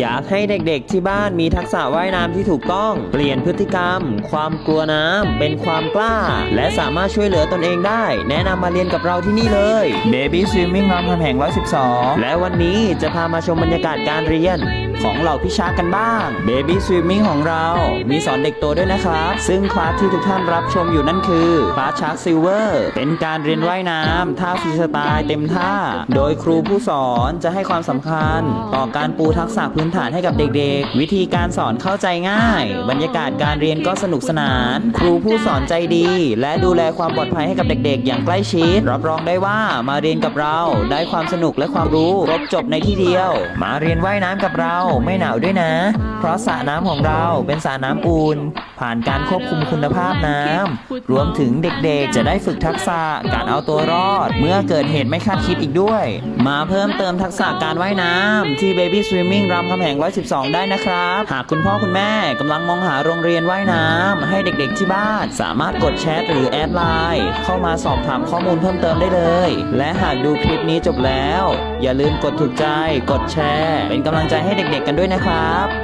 อยากให้เด็กๆที่บ้านมีทักษะว่ายน้ำที่ถูกต้อง เปลี่ยนพฤติกรรม ความกลัวน้ำเป็นความกล้า และสามารถช่วยเหลือตนเองได้ แนะนำมาเรียนกับเราที่นี่เลย Baby Swimming รามคำแหง112 และวันนี้จะพามาชมบรรยากาศการเรียน ของเหล่าพิชากันบ้าง Baby Swimming ของเรา มีสอนเด็กโตด้วยนะครับ ซึ่งคลาสที่ทุกท่านรับชมอยู่นั่นคือคลาสชาร์กซิลเวอร์เป็นการเรียนว่ายน้ำท่าฟรีสไตล์เต็มท่า โดยครูผู้สอนจะให้ความสำคัญ ต่อการปูทักษะพื้นฐานให้กับเด็กๆ วิธีการสอนเข้าใจง่าย บรรยากาศการเรียนก็สนุกสนาน ครูผู้สอนใจดี และดูแลความปลอดภัยให้กับเด็กๆ อย่างใกล้ชิด รับรองได้ว่ามาเรียนกับเราได้ความสนุกและความรู้ครบจบในที่เดียว มาเรียนว่ายน้ำกับเราไม่หนาวด้วยนะ เพราะสระน้ำของเราเป็นสระน้ำอุ่น ผ่านการควบคุมคุณภาพน้ำ รวมถึงเด็กๆ จะได้ฝึกทักษะการเอาตัวรอด เมื่อเกิดเหตุไม่คาดคิดอีกด้วย มาเพิ่มเติมทักษะการว่ายน้ำที่ Baby Swimming รามคำแหง 112 ได้นะครับ หากคุณพ่อคุณแม่กำลังมองหาโรงเรียนว่ายน้ำให้เด็กๆที่บ้าน สามารถกดแชทหรือแอดไลน์เข้ามาสอบถามข้อมูลเพิ่มเติมได้เลย และหากดูคลิปนี้จบแล้ว อย่าลืมกดถูกใจ กดแชร์ เป็นกำลังใจให้เด็กๆกันด้วยนะครับ